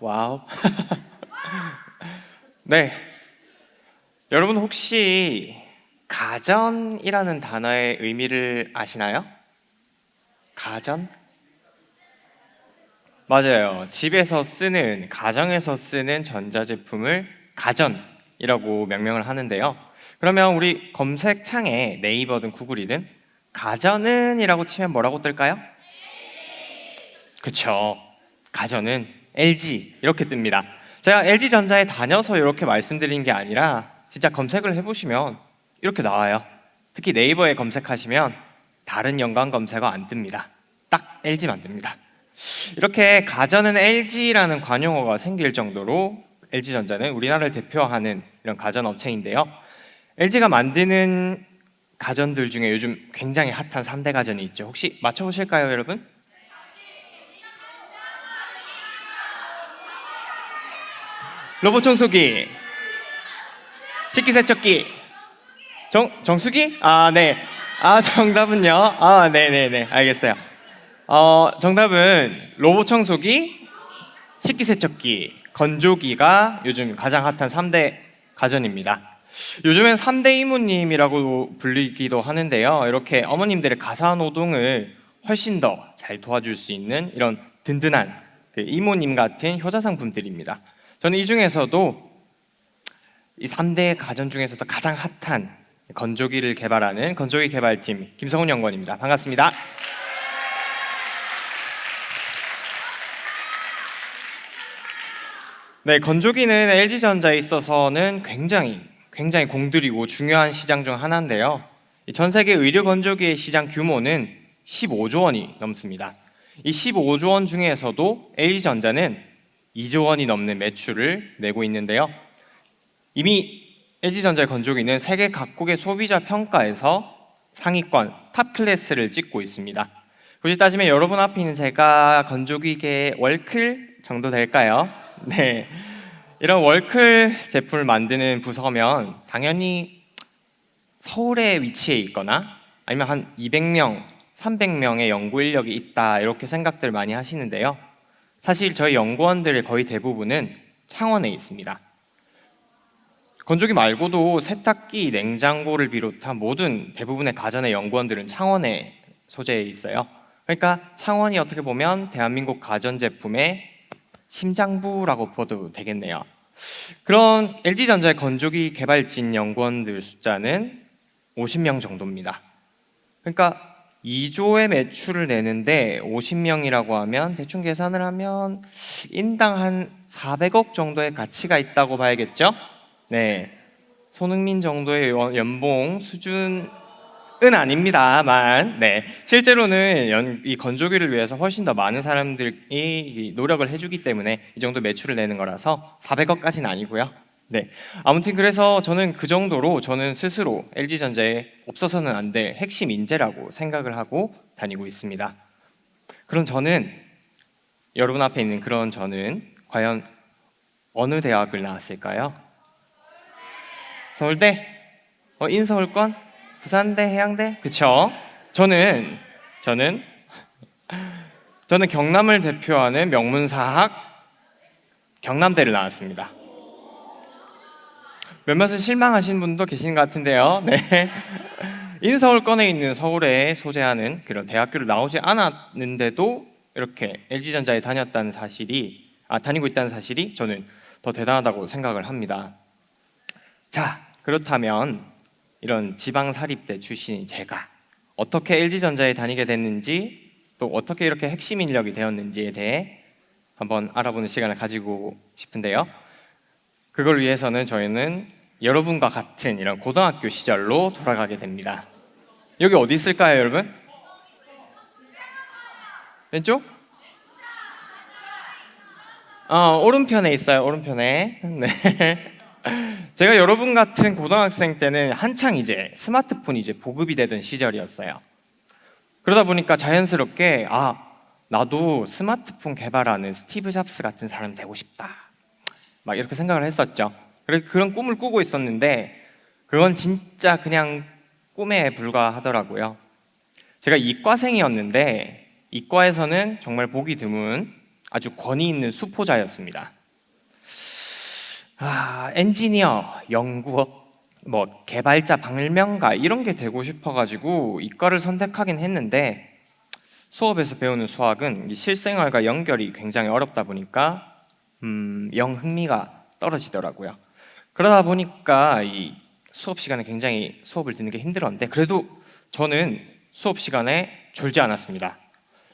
와우. 네. 여러분 혹시 가전이라는 단어의 의미를 아시나요? 가전? 맞아요. 집에서 쓰는, 가정에서 쓰는 전자제품을 가전이라고 명명을 하는데요. 그러면 우리 검색창에 네이버든 구글이든 가전은이라고 치면 뭐라고 뜰까요? 그쵸. 가전은 LG 이렇게 뜹니다. 제가 LG 전자에 다녀서 이렇게 말씀드린 게 아니라 진짜 검색을 해보시면 이렇게 나와요. 특히 네이버에 검색하시면 다른 연관 검색어 안 뜹니다. 딱 LG만 뜹니다. 이렇게 가전은 LG라는 관용어가 생길 정도로 LG 전자는 우리나라를 대표하는 이런 가전 업체인데요. LG가 만드는 가전들 중에 요즘 굉장히 핫한 3대 가전이 있죠. 혹시 맞춰보실까요, 여러분? 로봇 청소기, 식기세척기, 정 정수기? 아 네. 아 정답은요? 아 네네네 알겠어요. 어 정답은 로봇 청소기, 식기세척기, 건조기가 요즘 가장 핫한 3대 가전입니다. 요즘엔 3대 이모님이라고 불리기도 하는데요. 이렇게 어머님들의 가사 노동을 훨씬 더 잘 도와줄 수 있는 이런 든든한 그 이모님 같은 효자 상품들입니다. 저는 이 중에서도 이 3대 가전 중에서도 가장 핫한 건조기를 개발하는 건조기 개발팀 김성훈 연구원입니다. 반갑습니다. 네, 건조기는 LG전자에 있어서는 굉장히 굉장히 공들이고 중요한 시장 중 하나인데요. 이전 세계 의료 건조기의 시장 규모는 15조 원이 넘습니다. 이 15조 원 중에서도 LG전자는 2조 원이 넘는 매출을 내고 있는데요. 이미 LG전자의 건조기는 세계 각국의 소비자 평가에서 상위권 탑 클래스를 찍고 있습니다. 굳이 따지면 여러분 앞에 있는 제가 건조기계 월클 정도 될까요? 네. 이런 월클 제품을 만드는 부서면 당연히 서울에 위치해 있거나 아니면 한 200명, 300명의 연구 인력이 있다 이렇게 생각들 많이 하시는데요. 사실 저희 연구원들의 거의 대부분은 창원에 있습니다. 건조기 말고도 세탁기, 냉장고를 비롯한 모든 대부분의 가전의 연구원들은 창원에 소재해 있어요. 그러니까 창원이 어떻게 보면 대한민국 가전 제품의 심장부라고 봐도 되겠네요. 그런 LG전자의 건조기 개발진 연구원들 숫자는 50명 정도입니다. 그러니까 2조의 매출을 내는데 50명이라고 하면 대충 계산을 하면 인당 한 400억 정도의 가치가 있다고 봐야겠죠? 네. 손흥민 정도의 연- 연봉 수준은 아닙니다만, 네. 실제로는 연- 이 건조기를 위해서 훨씬 더 많은 사람들이 이 노력을 해주기 때문에 이 정도 매출을 내는 거라서 400억까지는 아니고요. 네. 아무튼 그래서 저는 그 정도로 저는 스스로 LG전자에 없어서는 안 될 핵심 인재라고 생각을 하고 다니고 있습니다. 그럼 저는 여러분 앞에 있는 그런 저는 과연 어느 대학을 나왔을까요? 서울대? 어, 인서울권? 부산대, 해양대? 그쵸? 저는 저는 저는 경남을 대표하는 명문사학 경남대를 나왔습니다. 몇몇은 실망하신 분도 계신 것 같은데요. 네. 인서울권에 있는 서울에 소재하는 그런 대학교를 나오지 않았는데도 이렇게 LG전자에 다녔다는 사실이 아 다니고 있다는 사실이 저는 더 대단하다고 생각을 합니다. 자, 그렇다면 이런 지방 사립대 출신인 제가 어떻게 LG전자에 다니게 됐는지 또 어떻게 이렇게 핵심 인력이 되었는지에 대해 한번 알아보는 시간을 가지고 싶은데요. 그걸 위해서는 저희는 여러분과 같은 이런 고등학교 시절로 돌아가게 됩니다. 여기 어디 있을까요, 여러분? 왼쪽? 어, 오른편에 있어요. 오른편에. 네. 제가 여러분 같은 고등학생 때는 한창 이제 스마트폰이 이제 보급이 되던 시절이었어요. 그러다 보니까 자연스럽게 아 나도 스마트폰 개발하는 스티브 잡스 같은 사람 되고 싶다. 막 이렇게 생각을 했었죠. 그런 꿈을 꾸고 있었는데 그건 진짜 그냥 꿈에 불과하더라고요. 제가 이과생이었는데 이과에서는 정말 보기 드문 아주 권위 있는 수포자였습니다. 아, 엔지니어, 연구원, 뭐 개발자, 발명가 이런 게 되고 싶어가지고 이과를 선택하긴 했는데 수업에서 배우는 수학은 이 실생활과 연결이 굉장히 어렵다 보니까 음, 영 흥미가 떨어지더라고요. 그러다 보니까 이 수업 시간에 굉장히 수업을 듣는 게 힘들었는데 그래도 저는 수업 시간에 졸지 않았습니다.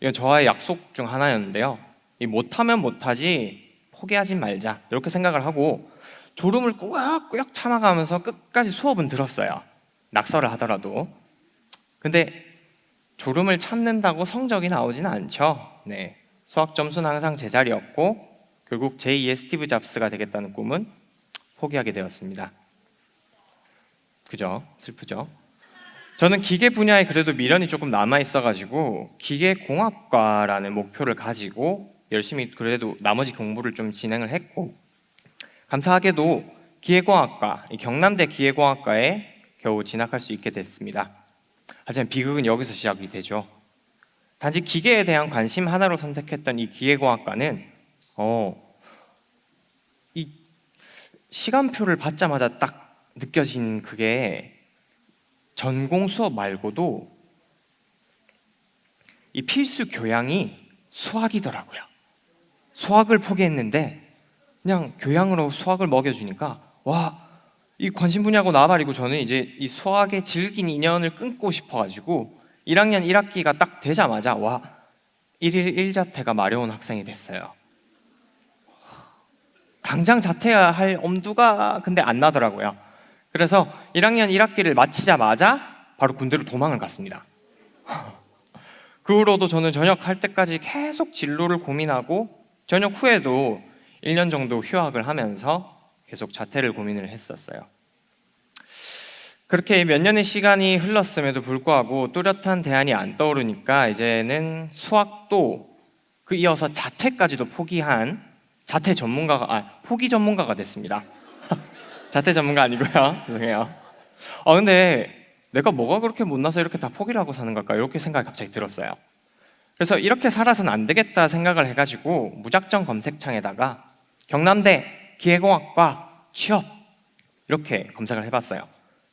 이건 저와의 약속 중 하나였는데요. 이 못하면 못하지 포기하지 말자 이렇게 생각을 하고 졸음을 꾸역꾸역 참아가면서 끝까지 수업은 들었어요. 낙서를 하더라도. 근데 졸음을 참는다고 성적이 나오지는 않죠. 네. 수학 점수는 항상 제자리였고 결국 제2의 스티브 잡스가 되겠다는 꿈은 포기하게 되었습니다. 그죠? 슬프죠? 저는 기계 분야에 그래도 미련이 조금 남아 있어가지고 기계 공학과라는 목표를 가지고 열심히 그래도 나머지 공부를 좀 진행을 했고 감사하게도 기계공학과 이 경남대 기계공학과에 겨우 진학할 수 있게 됐습니다. 하지만 비극은 여기서 시작이 되죠. 단지 기계에 대한 관심 하나로 선택했던 이 기계공학과는 어, 이 시간표를 받자마자 딱 느껴진 그게 전공 수업 말고도 이 필수 교양이 수학이더라고요. 수학을 포기했는데 그냥 교양으로 수학을 먹여주니까 와, 이 관심 분야고 나발이고 저는 이제 이 수학에 질긴 인연을 끊고 싶어가지고 1학년 1학기가 딱 되자마자 와, 1일 1자퇴가 마려운 학생이 됐어요. 당장 자퇴할 엄두가 근데 안 나더라고요. 그래서 1학년 1학기를 마치자마자 바로 군대로 도망을 갔습니다. 그 후로도 저는 전역할 때까지 계속 진로를 고민하고 전역 후에도 1년 정도 휴학을 하면서 계속 자퇴를 고민을 했었어요. 그렇게 몇 년의 시간이 흘렀음에도 불구하고 뚜렷한 대안이 안 떠오르니까 이제는 수학도 그 이어서 자퇴까지도 포기한 자퇴 전문가가 아 포기 전문가가 됐습니다. 자퇴 전문가 아니고요. 죄송해요. 어 근데 내가 뭐가 그렇게 못나서 이렇게 다 포기를 하고 사는 걸까 이렇게 생각이 갑자기 들었어요. 그래서 이렇게 살아서는 안 되겠다 생각을 해가지고 무작정 검색창에다가 경남대 기계공학과 취업 이렇게 검색을 해봤어요.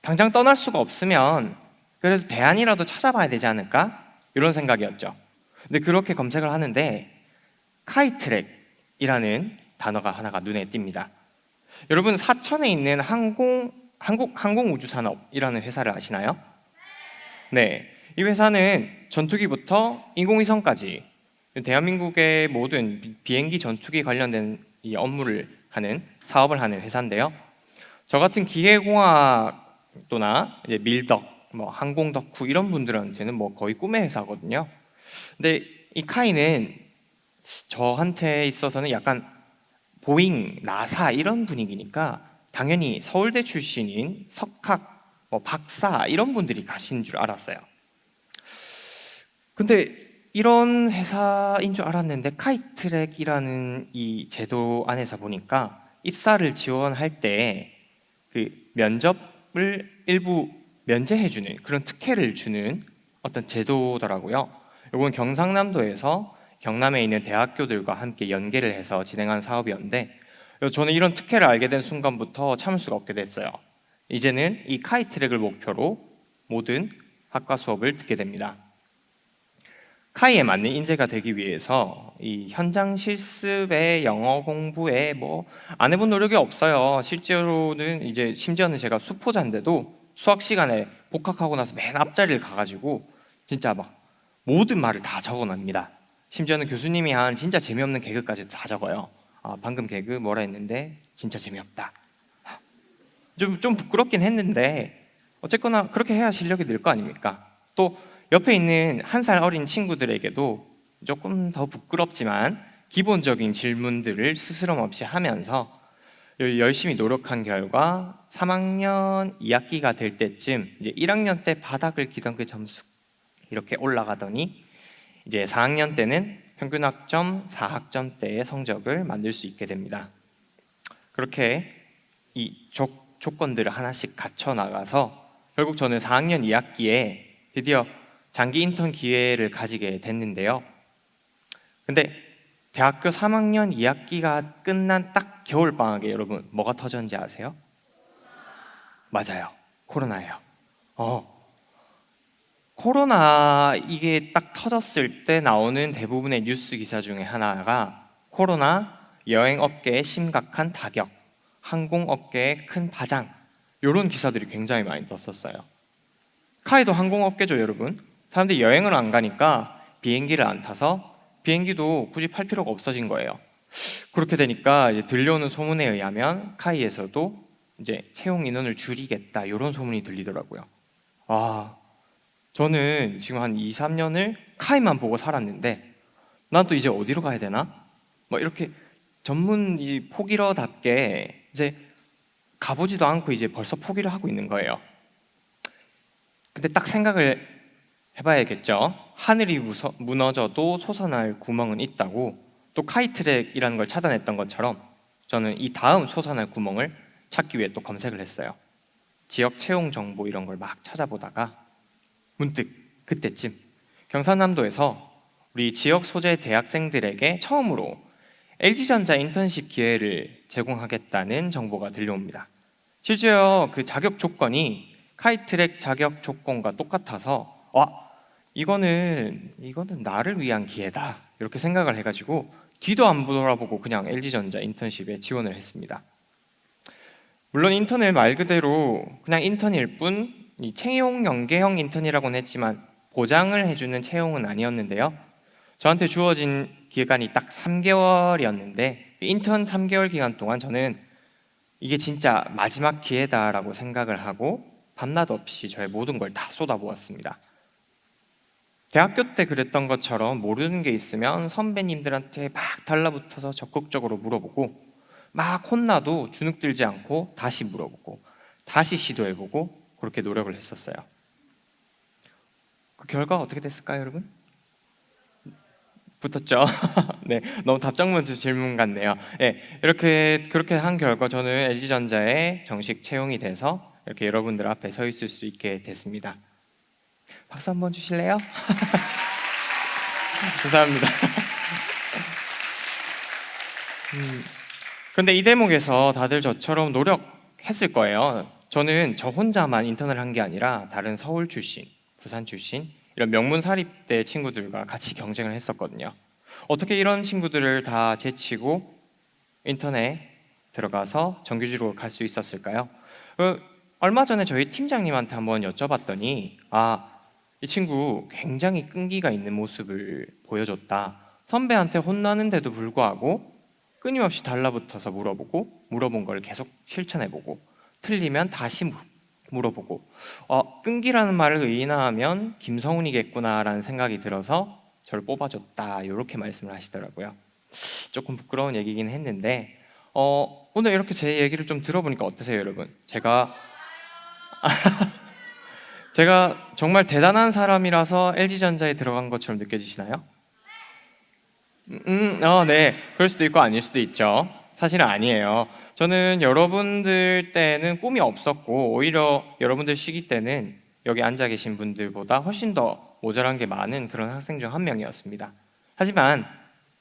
당장 떠날 수가 없으면 그래도 대안이라도 찾아봐야 되지 않을까 이런 생각이었죠. 근데 그렇게 검색을 하는데 카이트랙 이라는 단어가 하나가 눈에 띕니다. 여러분 사천에 있는 항공 한국 항공우주산업이라는 회사를 아시나요? 네, 이 회사는 전투기부터 인공위성까지 대한민국의 모든 비행기 전투기 관련된 이 업무를 하는 사업을 하는 회사인데요. 저 같은 기계공학도나 밀덕, 뭐 항공덕후 이런 분들한테는 뭐 거의 꿈의 회사거든요. 근데 이 카이는 저한테 있어서는 약간 보잉, 나사 이런 분위기니까 당연히 서울대 출신인 석학, 뭐 박사 이런 분들이 가시는 줄 알았어요. 근데 이런 회사인 줄 알았는데 카이트랙이라는 이 제도 안에서 보니까 입사를 지원할 때 그 면접을 일부 면제해주는 그런 특혜를 주는 어떤 제도더라고요. 이건 경상남도에서 경남에 있는 대학교들과 함께 연계를 해서 진행한 사업이었는데 저는 이런 특혜를 알게 된 순간부터 참을 수가 없게 됐어요. 이제는 이 카이트랙을 목표로 모든 학과 수업을 듣게 됩니다. 카이에 맞는 인재가 되기 위해서 이 현장 실습에 영어 공부에 뭐 안 해본 노력이 없어요. 실제로는 이제 심지어는 제가 수포자인데도 수학 시간에 복학하고 나서 맨 앞자리를 가가지고 진짜 막 모든 말을 다 적어냅니다. 심지어는 교수님이 한 진짜 재미없는 개그까지도 다 적어요. 아, 방금 개그 뭐라 했는데 진짜 재미없다. 좀, 좀 부끄럽긴 했는데 어쨌거나 그렇게 해야 실력이 늘 거 아닙니까? 또 옆에 있는 한 살 어린 친구들에게도 조금 더 부끄럽지만 기본적인 질문들을 스스럼 없이 하면서 열심히 노력한 결과 3학년 2학기가 될 때쯤 이제 1학년 때 바닥을 기던 그 점수 이렇게 올라가더니 이제 4학년 때는 평균 학점 4학점대의 성적을 만들 수 있게 됩니다. 그렇게 이 조, 조건들을 하나씩 갖춰 나가서 결국 저는 4학년 2학기에 드디어 장기 인턴 기회를 가지게 됐는데요. 근데 대학교 3학년 2학기가 끝난 딱 겨울 방학에 여러분 뭐가 터졌는지 아세요? 맞아요. 코로나예요. 어. 코로나 이게 딱 터졌을 때 나오는 대부분의 뉴스 기사 중에 하나가 코로나 여행 업계에 심각한 타격, 항공 업계에 큰 파장 이런 기사들이 굉장히 많이 떴었어요. 카이도 항공 업계죠, 여러분. 사람들이 여행을 안 가니까 비행기를 안 타서 비행기도 굳이 팔 필요가 없어진 거예요. 그렇게 되니까 이제 들려오는 소문에 의하면 카이에서도 이제 채용 인원을 줄이겠다 이런 소문이 들리더라고요. 아, 저는 지금 한 2, 3년을 카이만 보고 살았는데 난 또 이제 어디로 가야 되나? 뭐 이렇게 전문 이 포기러답게 이제 가보지도 않고 이제 벌써 포기를 하고 있는 거예요. 근데 딱 생각을 해봐야겠죠. 하늘이 무서, 무너져도 솟아날 구멍은 있다고 또 카이트랙이라는 걸 찾아냈던 것처럼 저는 이 다음 솟아날 구멍을 찾기 위해 또 검색을 했어요. 지역 채용 정보 이런 걸 막 찾아보다가 문득 그때쯤 경상남도에서 우리 지역 소재 대학생들에게 처음으로 LG전자 인턴십 기회를 제공하겠다는 정보가 들려옵니다. 실제로 그 자격 조건이 카이트랙 자격 조건과 똑같아서 와 이거는 이거는 나를 위한 기회다 이렇게 생각을 해가지고 뒤도 안 돌아보고 그냥 LG전자 인턴십에 지원을 했습니다. 물론 인턴을 말 그대로 그냥 인턴일 뿐 이 채용 연계형 인턴이라고는 했지만 보장을 해주는 채용은 아니었는데요. 저한테 주어진 기간이 딱 3개월이었는데 인턴 3개월 기간 동안 저는 이게 진짜 마지막 기회다라고 생각을 하고 밤낮 없이 저의 모든 걸 다 쏟아부었습니다. 대학교 때 그랬던 것처럼 모르는 게 있으면 선배님들한테 막 달라붙어서 적극적으로 물어보고 막 혼나도 주눅 들지 않고 다시 물어보고 다시 시도해보고 그렇게 노력을 했었어요. 그 결과 어떻게 됐을까요, 여러분? 붙었죠. 네, 너무 답장문제 질문 같네요. 네, 이렇게 그렇게 한 결과 저는 LG 전자에 정식 채용이 돼서 이렇게 여러분들 앞에 서 있을 수 있게 됐습니다. 박수 한번 주실래요? 감사합니다. 음, 그런데 이 대목에서 다들 저처럼 노력했을 거예요. 저는 저 혼자만 인턴을 한 게 아니라 다른 서울 출신, 부산 출신 이런 명문 사립대 친구들과 같이 경쟁을 했었거든요. 어떻게 이런 친구들을 다 제치고 인턴에 들어가서 정규직으로 갈 수 있었을까요? 어, 얼마 전에 저희 팀장님한테 한번 여쭤봤더니 아, 이 친구 굉장히 끈기가 있는 모습을 보여줬다. 선배한테 혼나는데도 불구하고 끊임없이 달라붙어서 물어보고 물어본 걸 계속 실천해보고 틀리면 다시 물- 물어보고 어, 끈기라는 말을 의인화하면 김성훈이겠구나라는 생각이 들어서 저를 뽑아줬다 이렇게 말씀을 하시더라고요. 조금 부끄러운 얘기긴 했는데 어, 오늘 이렇게 제 얘기를 좀 들어보니까 어떠세요, 여러분? 제가 제가 정말 대단한 사람이라서 LG전자에 들어간 것처럼 느껴지시나요? 음, 음, 어, 네. 그럴 수도 있고 아닐 수도 있죠. 사실은 아니에요. 저는 여러분들 때는 꿈이 없었고 오히려 여러분들 시기 때는 여기 앉아 계신 분들보다 훨씬 더 모자란 게 많은 그런 학생 중 한 명이었습니다. 하지만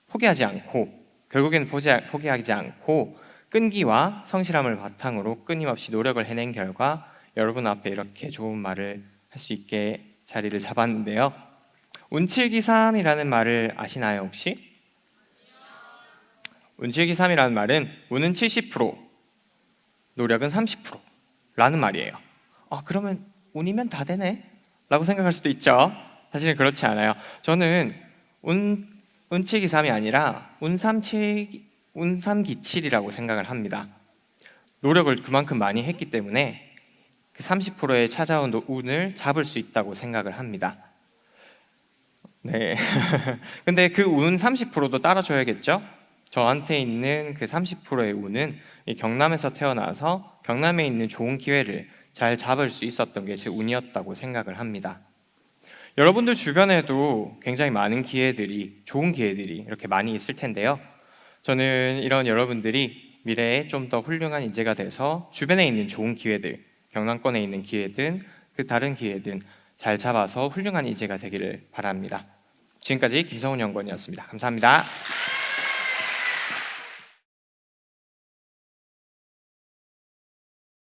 포기하지 않고 포기- 포기하지 않고 끈기와 성실함을 바탕으로 끊임없이 노력을 해낸 결과 여러분 앞에 이렇게 좋은 말을 할 수 있게 자리를 잡았는데요. 운칠기삼이라는 말을 아시나요 혹시? 운칠기삼이라는 말은 운은 70%, 노력은 30%라는 말이에요. 아 그러면 운이면 다 되네? 라고 생각할 수도 있죠. 사실은 그렇지 않아요. 저는 운 운칠기삼이 아니라 운삼칠 운삼기칠이라고 생각을 합니다. 노력을 그만큼 많이 했기 때문에 그 30%의 찾아온 노- 운을 잡을 수 있다고 생각을 합니다. 네. 근데 그 운 30%도 따라줘야겠죠? 저한테 있는 그 30%의 운은 이 경남에서 태어나서 경남에 있는 좋은 기회를 잘 잡을 수 있었던 게 제 운이었다고 생각을 합니다. 여러분들 주변에도 굉장히 많은 기회들이 좋은 기회들이 이렇게 많이 있을 텐데요. 저는 이런 여러분들이 미래에 좀 더 훌륭한 인재가 돼서 주변에 있는 좋은 기회들, 경남권에 있는 기회든 그 다른 기회든 잘 잡아서 훌륭한 인재가 되기를 바랍니다. 지금까지 김성훈 연구원이었습니다. 감사합니다.